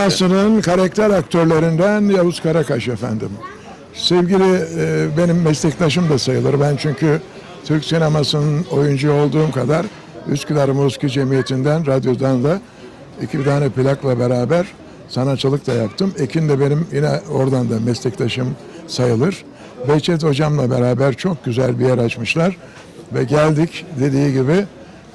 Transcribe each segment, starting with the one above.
Sinemasının karakter aktörlerinden Yavuz Karakaş efendim. Sevgili e, benim meslektaşım da sayılır. Ben çünkü Türk sinemasının oyuncu olduğum kadar Üsküdar Musiki Cemiyeti'nden, radyodan da iki tane plakla beraber sanatçılık da yaptım. Ekin de benim yine oradan da meslektaşım sayılır. Behçet hocamla beraber çok güzel bir yer açmışlar. Ve geldik dediği gibi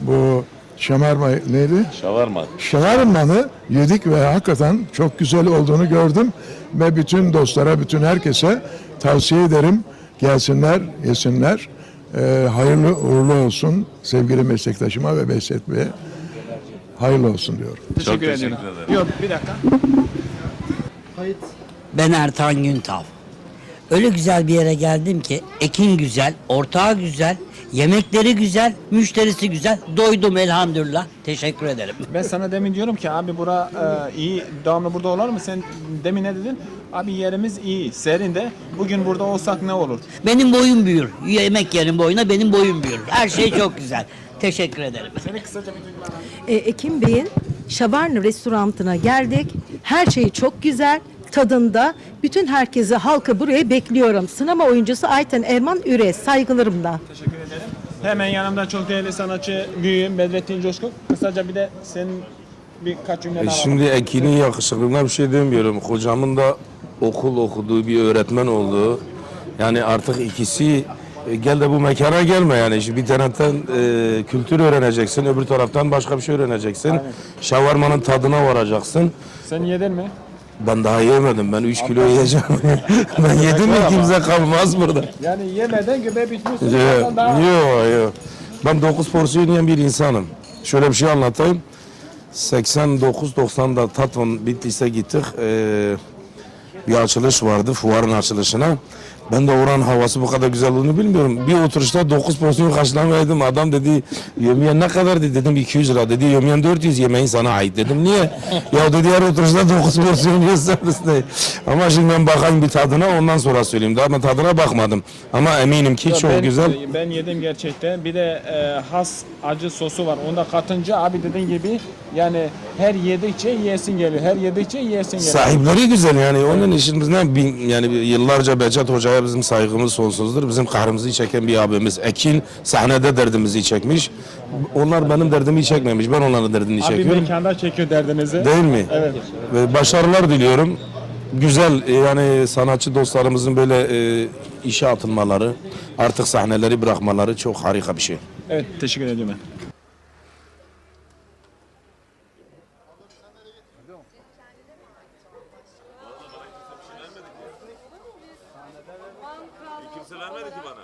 bu şamarma neydi? Şavarma. Şavarmanı yedik ve hakikaten çok güzel olduğunu gördüm ve bütün dostlara, bütün herkese tavsiye ederim. Gelsinler, yesinler. Ee, hayırlı uğurlu olsun sevgili meslektaşıma ve Behzat Bey'e. Hayırlı olsun diyorum. Çok teşekkür ediyorum. ederim. Yok bir dakika. Ben Ertan Güntav. Öyle güzel bir yere geldim ki ekin güzel, ortağı güzel, yemekleri güzel, müşterisi güzel. Doydum elhamdülillah. Teşekkür ederim. Ben sana demin diyorum ki abi bura e, iyi devamlı burada olur mu? Sen demin ne dedin? Abi yerimiz iyi, serin de. Bugün burada olsak ne olur? Benim boyum büyür. Yemek yerin boyuna benim boyum büyür. Her şey çok güzel. Teşekkür ederim. Seni kısaca bir duygular E, Ekim Bey'in Şabarnı restoranına geldik. Her şey çok güzel tadında. Bütün herkesi halkı buraya bekliyorum. Sinema oyuncusu Ayten Erman Üre saygılarımla. Teşekkür ederim. Hemen yanımda çok değerli sanatçı büyüğüm Bedrettin Coşkun. Kısaca bir de senin birkaç cümle E daha Şimdi Ekin'in yakışıklığına bir şey demiyorum. Hocamın da okul okuduğu bir öğretmen olduğu. Yani artık ikisi e, gel de bu mekana gelme yani. Şimdi bir taraftan e, kültür öğreneceksin, öbür taraftan başka bir şey öğreneceksin. Şavarmanın tadına varacaksın. Sen yedin mi? Ben daha yemedim. Ben 3 kilo yiyeceğim. ben yedim mi kimse kalmaz burada. Yani yemeden göbeği bitmişsin. Yok yok. Ben 9 porsiyon yiyen bir insanım. Şöyle bir şey anlatayım. 89-90'da Tatvan Bitlis'e gittik. Ee, bir açılış vardı fuarın açılışına. Ben de oranın havası bu kadar güzel olduğunu bilmiyorum. Bir oturuşta 9 porsiyon karşılamaydım. Adam dedi yemeğe ne kadar dedi. Dedim 200 lira. Dedi yemeğin 400 yemeğin sana ait. Dedim niye? ya dedi her oturuşta 9 porsiyon yiyorsanız ne? Ama şimdi ben bakayım bir tadına ondan sonra söyleyeyim. Daha ben tadına bakmadım. Ama eminim ki çok ben, güzel. Ben yedim gerçekten. Bir de e, has acı sosu var. Onu da katınca abi dediğin gibi yani her yedikçe yesin geliyor. Her yedikçe yesin geliyor. Sahipleri güzel yani onun için biz ne bin- yani yıllarca Behçet Hoca'ya bizim saygımız sonsuzdur. Bizim kahrımızı çeken bir abimiz. Ekin sahnede derdimizi çekmiş. Onlar benim derdimi çekmemiş. Ben onların derdini Abi çekiyorum. mekanda çekiyor derdinizi. Değil mi? Evet. Ve başarılar diliyorum. Güzel e, yani sanatçı dostlarımızın böyle e, işe atılmaları, artık sahneleri bırakmaları çok harika bir şey. Evet teşekkür ediyorum ben. kimse vermedi ki bana.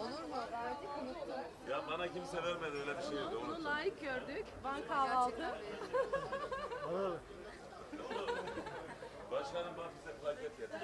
Olur mu? Verdik unuttum. Ya bana kimse vermedi öyle bir şey yok. Bunu Unuttum. layık gördük. Van kahvaltı. Başkanım bak bize plaket getirdi.